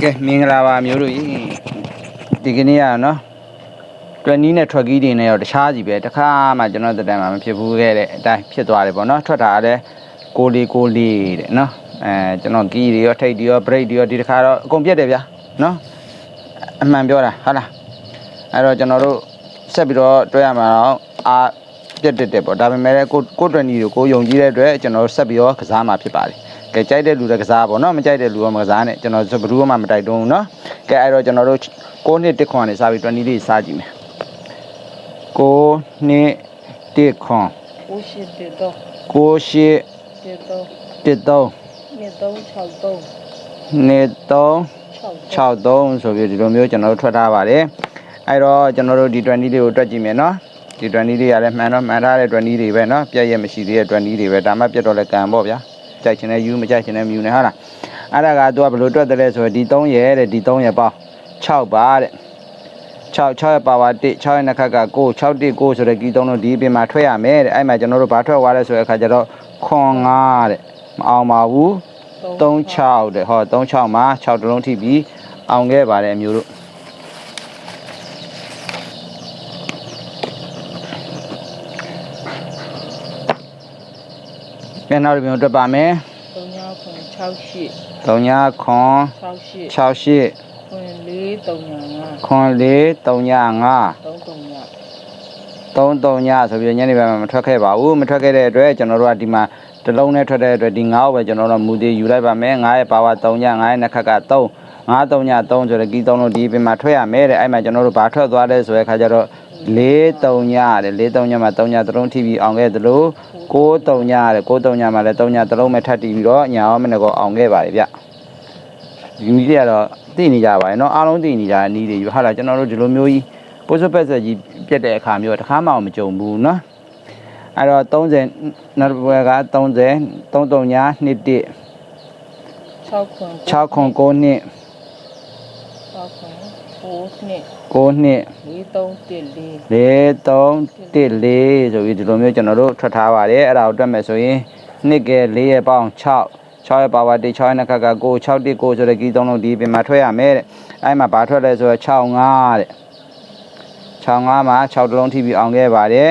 ကဲမင်္ဂလာပါမျိုးတို့ကြီးဒီကနေ့ကနော်တွက်နီးနဲ့ထွက်ကီးတွေနဲ့တော့တခြားစီပဲတခါမှကျွန်တော်တက်တမ်းမှာမဖြစ်ဘူးခဲ့တဲ့အတိုင်းဖြစ်သွားတယ်ပေါ့နော်ထွက်တာကလည်းကိုလီကိုလီတဲ့နော်အဲကျွန်တော်ကီးတွေရောထိတ်တွေရောဘရိတ်တွေရောဒီတစ်ခါတော့အကုန်ပြတ်တယ်ဗျာနော်အမှန်ပြောတာဟုတ်လားအဲ့တော့ကျွန်တော်တို့ဆက်ပြီးတော့တွဲရမှာတော့အာပြတ်တက်တယ်ပေါ့ဒါပေမဲ့လည်းကိုကိုတွက်နီးကိုကိုယုံကြည်တဲ့အတွက်ကျွန်တော်တို့ဆက်ပြီးတော့ကစားမှာဖြစ်ပါတယ် ကဲကြိုက်တဲ့လူတကစားပေါ့နော်မကြိုက်တဲ့လူကမကစားနဲ့ကျွန်တော်ဘယ်သူမှမတိုက်တွန်းဘူးနော်ကဲအဲ့တော့ကျွန်တော်တို့6နှစ်1ခွန်နဲ့စပြီး20လေးစကြည့်မယ်6နှစ်1ခွန်6တော့6 7တော့1တော့2363ဆိုပြီးဒီလိုမျိုးကျွန်တော်တို့ထွက်ထားပါတယ်အဲ့တော့ကျွန်တော်တို့ဒီ20လေးကိုတွက်ကြည့်မယ်နော်ဒီ20လေးရလည်းမှန်တော့မှန်ထားတဲ့20လေးပဲနော်ပြည့်ရမရှိသေးတဲ့20လေးပဲဒါမှပြတ်တော့လည်းကံပေါ့ဗျာ ကြိုက်ချင်တဲ့ယူမကြိုက်ချင်တဲ့မယူနဲ့ဟုတ်လားအဲ့ဒါကသူကဘယ်လိုတွက်တယ်လဲဆိုတော့ဒီ3ရဲ့တဲ့ဒီ3ရဲ့ပေါင်း6ပါတဲ့6 6ရဲ့ပါဝါ1 6ရဲ့နှစ်ခက်က9 6 1 9ဆိုတဲ့ကီး3လို့ဒီအပြင်မှာထွက်ရမယ်တဲ့အဲ့မှာကျွန်တော်တို့ဘာထွက်သွားလဲဆိုတဲ့အခါကျတော့ခွန်5တဲ့မအောင်ပါဘူး36တဲ့ဟော36မှာ6တလုံးထိပြီးအောင်ခဲ့ပါတယ်အမျိုးတို့ ပြန်နောက်တစ်ပြန်တွက်ပါမယ်3968 3ခွန်68 68 9435 94 305 335 33ညဆိုပြီးညနေပိုင်းမှာမထွက်ခဲ့ပါဘူးမထွက်ခဲ့တဲ့အတွက်ကျွန်တော်တို့ကဒီမှာတစ်လုံးနဲ့ထွက်တဲ့အတွက်ဒီ9ကိုပဲကျွန်တော်တို့မူသေးယူလိုက်ပါမယ်9ရဲ့ပါဝါ3ည9ရဲ့နှစ်ခက်က3 9 3ည3ဆိုတော့ကီး3လုံးဒီပြင်မှာထွက်ရမယ်တဲ့အဲ့မှာကျွန်တော်တို့ဘာထွက်သွားလဲဆိုတဲ့အခါကျတော့ ၄၃ညရတယ်၄၃ညမှာ၃ညသလုံးထိပြီးအောင်ခဲ့သလို၉၃ညရတယ်၉၃ညမှာလည်း၃ညသလုံးပဲထပ်တီးပြီးတော့ညာအောင်မနဲ့ကောအောင်ခဲ့ပါတယ်ဗျဒီနည်းတွေကတော့သိနေကြပါတယ်เนาะအားလုံးသိနေကြတဲ့နည်းတွေယူဟာလာကျွန်တော်တို့ဒီလိုမျိုးကြီးပိုးစွပ်ပက်ဆက်ကြီးပြက်တဲ့အခါမျိုးတခါမှမကြုံဘူးเนาะအဲ့တော့30နောက်ဘွယ်က30 33ည21 6ခွန်6ခွန်9နှစ်6ခွန် 6နှစ်9နှစ်4314 4314ဆိုပြီးဒီလိုမျိုးကျွန်တော်တို့ထွက်ထားပါတယ်အဲ့ဒါကိုတွက်မယ်ဆိုရင်2ကဲ4ရဲ့ပေါင်း6 6ရဲ့ပါဝါ1 6ရဲ့နှခါက9 6 1 9ဆိုတဲ့ကီးသုံးလုံးဒီပြင်မှာထွက်ရမယ်တဲ့အဲ့မှာဘာထွက်လဲဆိုတော့65တဲ့65မှာ6တလုံးထိပြီးအောင်ခဲ့ပါတယ်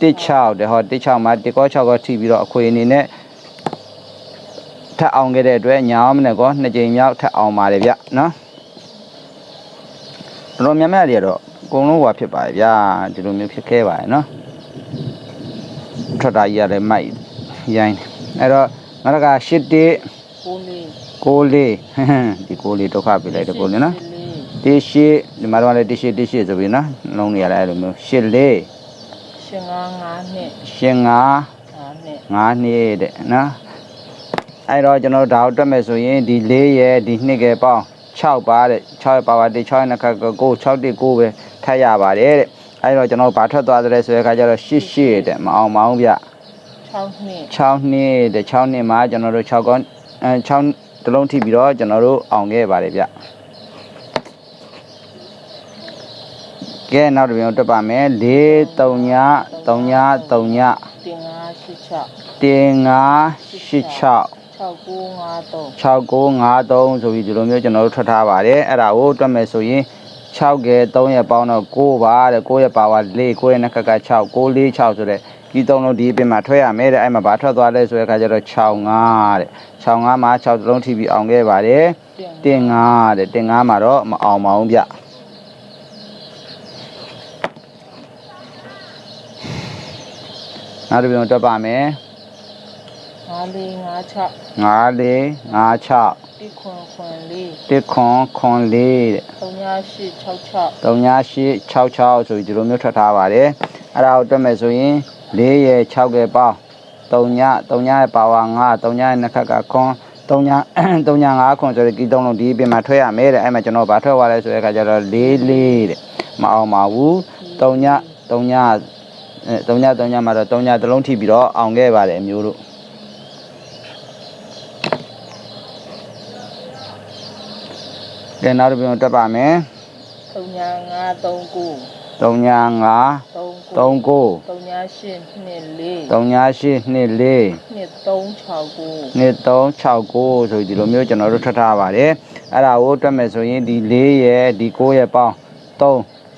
16တဲ့ဟော16မှာ1ကော6ကောထိပြီးတော့အခွေအနေနဲ့ထပ်အောင်ခဲ့တဲ့အတွက်ညာအောင်မနဲ့ကောနှစ်ကြိမ်မြောက်ထပ်အောင်ပါတယ်ဗျနော် တော်တော်များများတွေကတော့အကုန်လုံးဟွာဖြစ်ပါရဲ့ဗျာဒီလိုမျိုးဖြစ်ခဲ့ပါရဲ့နော်ထွက်တာကြီးရလည်းမိုက်ရိုင်းအဲ့တော့ငါတကရှစ်တေကိုလေးကိုလေးဒီကိုလေးဒုက္ခပြလိုက်တဲ့ကိုလေးနော်တေရှိဒီမှာတော့လည်းတေရှိတေရှိဆိုပြီးနော်လုံးနေရလဲအဲ့လိုမျိုးရှစ်လေးရှင်ငါးငါးနှစ်ရှင်ငါးငါးနှစ်တဲ့နော်အဲ့တော့ကျွန်တော်ဒါကိုတွက်မယ်ဆိုရင်ဒီ၄ရဲ့ဒီနှစ်ကပေါင်း 6ပါတဲ့6ရဲ့ပါပါ1 6ရဲ့နှခါကို6 6 9ပဲထပ်ရပါတယ်တဲ့အဲ့တော့ကျွန်တော်ဘာထွက်သွားသလဲဆိုတဲ့အခါကျတော့8 8တဲ့မအောင်မအောင်ဗျ6နှစ်6နှစ်တဲ့6နှစ်မှာကျွန်တော်တို့6ကောင်း6တလုံးထိပြီးတော့ကျွန်တော်တို့အောင်ခဲ့ပါတယ်ဗျကဲနောက်တစ်ပြန်တက်ပါမယ်4 3ည3ည3ည1586 1586 6953 6953ဆိုပြီးဒီလိုမျိုးကျွန်တော်တို့ထွက်ထားပါတယ်အဲ့ဒါကိုတွက်မယ်ဆိုရင်6ကဲ3ရဲ့ပေါင်းတော့9ပါတဲ့9ရဲ့ပါဝါ4 9ရဲ့နှက်ကက6 9 4 6ဆိုတဲ့ဒီသုံးလုံးဒီအပြင်မှာထွက်ရမယ်တဲ့အဲ့မှာဘာထွက်သွားလဲဆိုတဲ့အခါကျတော့65တဲ့65မှာ6သလုံးထိပြီးအောင်ခဲ့ပါတယ်တင်5တဲ့တင်5မှာတော့မအောင်ပါဘူးဗျနောက်တစ်ပြုံတက်ပါမယ် 5456 5456 10004 10004တဲ့3866 3866ဆိုပြီးဒီလိုမျိုးထွက်ထားပါတယ်အဲ့ဒါကိုတွက်မယ်ဆိုရင်4ရဲ့6ရဲ့ပေါင်း3ည3ညရဲ့ပါဝါ5 3ညရဲ့နှစ်ခက်ကခွန်3ည3ည5ခွန်ဆိုတဲ့ကီး3လုံးဒီပြင်မှာထွက်ရမယ်တဲ့အဲ့မှာကျွန်တော်ဗာထွက်သွားလဲဆိုတဲ့အခါကျတော့4 4တဲ့မအောင်ပါဘူး3ည3ည3ည3ညမှာတော့3ညတစ်လုံးထိပြီးတော့အောင်ခဲ့ပါတယ်အမျိုးတို့ ကဲနောက်တစ်ပြန်တက်ပါမယ်3959 39 39 3824 3824 2369 2369ဆိုဒီလိုမျိုးကျွန်တော်တို့ထွက်ထားပါတယ်အဲ့ဒါကိုတွက်မယ်ဆိုရင်ဒီ၄ရဲ့ဒီ9ရဲ့ပေါင်း3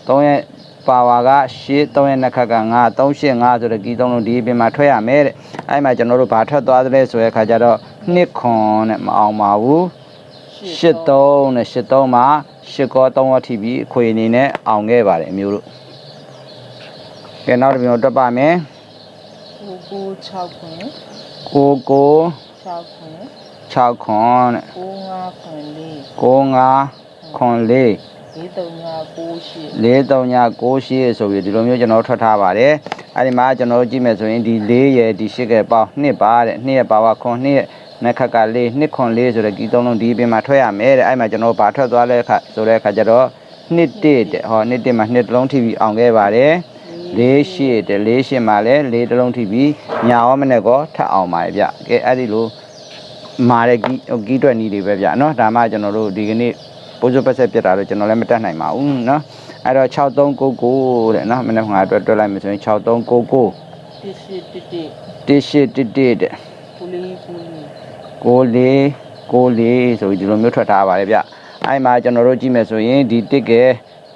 3ရဲ့ပါဝါက8 3ရဲ့နှစ်ခက်က9 385ဆိုတော့ကီးသုံးလုံးဒီအပြင်မှာထွက်ရမယ်တဲ့အဲ့မှာကျွန်တော်တို့ဘာထွက်သွားသလဲဆိုတဲ့အခါကျတော့2ခွန်နဲ့မအောင်ပါဘူး 83နဲ့83မှာ8ကော3ရောထိပြီးအခွေအနေနဲ့အောင်ခဲ့ပါတယ်အမျိုးတို့ကဲနောက်တစ်မျိုးတွက်ပါမယ်99 6ခွင်ကိုကို6ခွင်6ခွန်တဲ့95ခွင်4 95ခွန်4 4398 4398ဆိုပြီးဒီလိုမျိုးကျွန်တော်ထွက်ထားပါတယ်အဲ့ဒီမှာကျွန်တော်ကြည့်မယ်ဆိုရင်ဒီ4ရဲ့ဒီ8ကပေါင်း2ပါတဲ့2ရဲ့ပါဝါခွန်2ရဲ့ နှစ်ခက်က4 2ခွန်4ဆိုတဲ့ဒီသုံးလုံးဒီအပြင်မှာထွက်ရမယ်တဲ့အဲ့မှာကျွန်တော်ဘာထွက်သွားလဲခါဆိုတဲ့အခါကျတော့နှစ်တစ်တဲ့ဟောနှစ်တစ်မှာနှစ်တစ်လုံးထိပြီးအောင်ခဲ့ပါတယ်လေးရှိတဲ့လေးရှိမှာလဲလေးတစ်လုံးထိပြီးညာရောမနဲ့ကောထပ်အောင်ပါတယ်ဗျကဲအဲ့ဒီလိုမာတဲ့ကီကီးတွက်နီးတွေပဲဗျနော်ဒါမှကျွန်တော်တို့ဒီကနေ့ပိုးစိုးပတ်ဆက်ပြတ်တာတော့ကျွန်တော်လည်းမတတ်နိုင်ပါဘူးနော်အဲ့တော့6399တဲ့နော်မနေ့ကငါအတွက်တွက်လိုက်မယ်ဆိုရင်6399 1811 1811တဲ့ ပူလီပူလီကိုလေးကိုလေးဆိုပြီးဒီလိုမျိုးထွက်ထားပါတယ်ဗျအဲ့မှာကျွန်တော်တို့ကြည့်မယ်ဆိုရင်ဒီတစ်ကဲ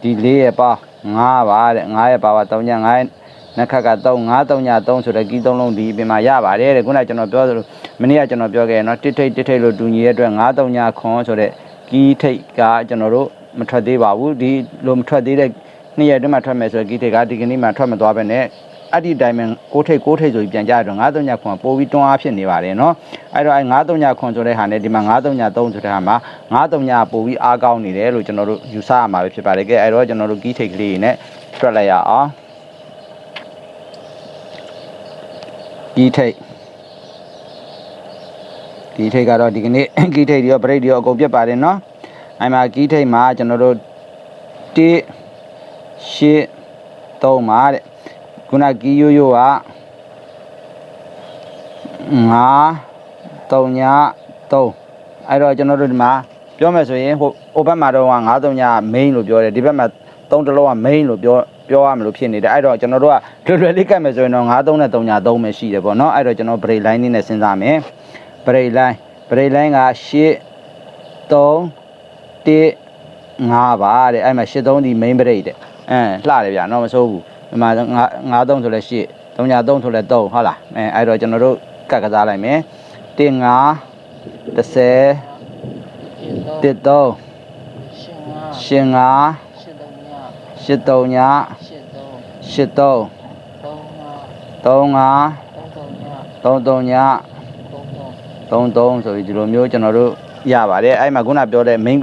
ဒီလေးရဲ့ပါ9ပါတဲ့9ရဲ့ပါပါ3ည9နှစ်ခက်က3 9 3ည3ဆိုတဲ့ကီး3လုံးဒီပြင်မှာရပါတယ်တဲ့ခုနကကျွန်တော်ပြောသလိုမနေ့ကကျွန်တော်ပြောခဲ့ရနော်တစ်ထိတ်တစ်ထိတ်လို့တူညီရဲ့အတွက်9 3ညခွန်ဆိုတဲ့ကီးထိတ်ကကျွန်တော်တို့မထွက်သေးပါဘူးဒီလိုမထွက်သေးတဲ့နေ့ရက်တည်းမှာထွက်မယ်ဆိုတဲ့ကီးထိတ်ကဒီကနေ့မှထွက်မသွားပဲနဲ့ အဲ့ဒီတိုင်းမှာကိုထိတ်ကိုထိတ်ဆိုပြီးပြန်ကြရတော့9 3ညခွန်ပို့ပြီးတွန်းအားဖြစ်နေပါတယ်နော်အဲ့တော့အဲ့9 3ညခွန်ဆိုတဲ့ဟာနဲ့ဒီမှာ9 3ည3ဆိုတဲ့ဟာမှာ9 3ညပို့ပြီးအားကောင်းနေတယ်လို့ကျွန်တော်တို့ယူဆရမှာပဲဖြစ်ပါတယ်ကဲအဲ့တော့ကျွန်တော်တို့ကီးထိတ်ကလေးနဲ့တွက်လိုက်ရအောင်ကီးထိတ်ကီးထိတ်ကတော့ဒီကနေ့ကီးထိတ်တွေရောပရိတ်တွေရောအကုန်ပြတ်ပါတယ်နော်အဲ့မှာကီးထိတ်မှာကျွန်တော်တို့1 8 3ပါတဲ့ ခုနကီးရိုးရိုးက9 3ည3အဲ့တော့ကျွန်တော်တို့ဒီမှာပြောမယ်ဆိုရင်ဟိုဟိုဘက်မှာတော့9 3ည main လို့ပြောတယ်ဒီဘက်မှာ3တလုံးက main လို့ပြောပြောရမလို့ဖြစ်နေတယ်အဲ့တော့ကျွန်တော်တို့ကလွယ်လွယ်လေးကတ်မယ်ဆိုရင်တော့9 3နဲ့3ည3ပဲရှိတယ်ပေါ့နော်အဲ့တော့ကျွန်တော် break line လေးနဲ့စဉ်းစားမယ် break line break line က8 3 1 5ပါတဲ့အဲ့မှာ8 3ဒီ main break တဲ့အဲလှတယ်ဗျာနော်မစိုးဘူးဒီ မှာ9 9 3ဆိုလဲ8 3ည3ဆိုလဲ3ဟုတ်လားအဲအဲ့တော့ကျွန်တော်တို့ကတ်ကစားလိုက်မယ်1 5 10 13 1 3 ရှင်ငါ8 5 83ည8 3 83 8 3 3 5 35 3 3ည33ဆိုပြီးဒီလိုမျိုးကျွန်တော်တို့ရပါတယ်အဲ့မှာခုနပြောတဲ့ main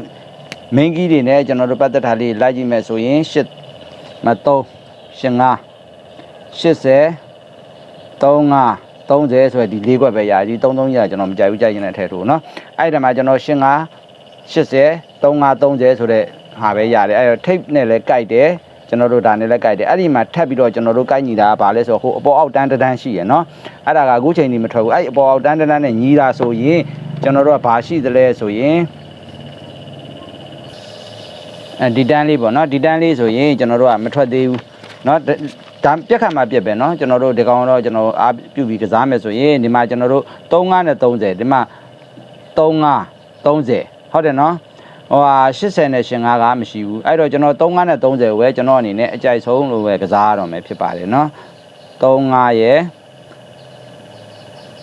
main key တွေနဲ့ကျွန်တော်တို့ပတ်သက်တာလေးလိုက်ကြည့်မယ်ဆိုရင်8မ3 85 80 35 30ဆိုတဲ့ဒီ၄ခွက်ပဲရာကြီး33ရကျွန်တော်မကြိုက်ဘူးကြိုက်ရင်လည်းထည့်ထိုးနော်အဲ့ဒါမှာကျွန်တော်85 80 35 30ဆိုတဲ့ဟာပဲရတယ်အဲ့တော့ tape နဲ့လည်းကြိုက်တယ်ကျွန်တော်တို့ဒါနဲ့လည်းကြိုက်တယ်အဲ့ဒီမှာထပ်ပြီးတော့ကျွန်တော်တို့ကြိုက်ညီတာကဘာလဲဆိုတော့ဟိုအပေါ်အောက်တန်းတန်းရှိရယ်နော်အဲ့ဒါကအခုချိန်ဒီမထွက်ဘူးအဲ့ဒီအပေါ်အောက်တန်းတန်းနဲ့ညီတာဆိုရင်ကျွန်တော်တို့ကဘာရှိသလဲဆိုရင်အဲဒီတန်းလေးပေါ့နော်ဒီတန်းလေးဆိုရင်ကျွန်တော်တို့ကမထွက်သေးဘူး နော်ဒါပြက်ခါမှာပြက်ပဲနော်ကျွန်တော်တို့ဒီကောင်တော့ကျွန်တော်အားပြုပြီးကစားမယ်ဆိုရင်ဒီမှာကျွန်တော်တို့35နဲ့30ဒီမှာ35 30ဟုတ်တယ်နော်ဟိုဟာ80နဲ့ရှင်5ကမရှိဘူးအဲ့တော့ကျွန်တော်35နဲ့30ပဲကျွန်တော်အနေနဲ့အကြိုက်ဆုံးလို့ပဲကစားရတော့မယ်ဖြစ်ပါတယ်နော်35ရယ်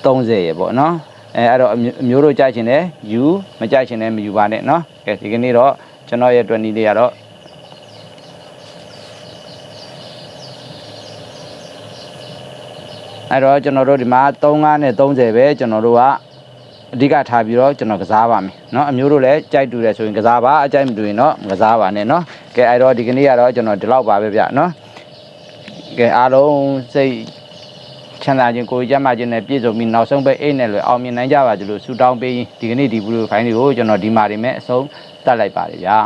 30ရယ်ပေါ့နော်အဲအဲ့တော့အမျိုးတို့ကြိုက်ချင်တယ်ယူမကြိုက်ချင်တယ်မယူပါနဲ့နော်ကဲဒီကနေ့တော့ကျွန်တော်ရဲ့20လေးကတော့ အဲ့တော့ကျွန်တော်တို့ဒီမှာ35နဲ့30ပဲကျွန်တော်တို့ကအဓိကထားပြီးတော့ကျွန်တော်ကစားပါမယ်เนาะအမျိုးတို့လည်းကြိုက်တူတယ်ဆိုရင်ကစားပါအကြိုက်မတူရင်တော့မကစားပါနဲ့เนาะကဲအဲ့တော့ဒီကနေ့ကတော့ကျွန်တော်ဒီလောက်ပါပဲဗျเนาะကဲအားလုံးစိတ်ချမ်းသာခြင်းကိုယ်ကြမ်းမာခြင်းနဲ့ပြည့်စုံပြီးနောက်ဆုံးပဲအိတ်နဲ့လွယ်အောင်မြင်နိုင်ကြပါကြလို့ဆုတောင်းပေးရင်ဒီကနေ့ဒီဗီဒီယိုဖိုင်လေးကိုကျွန်တော်ဒီမှာနေမဲ့အဆုံးတတ်လိုက်ပါတယ်ဗျာ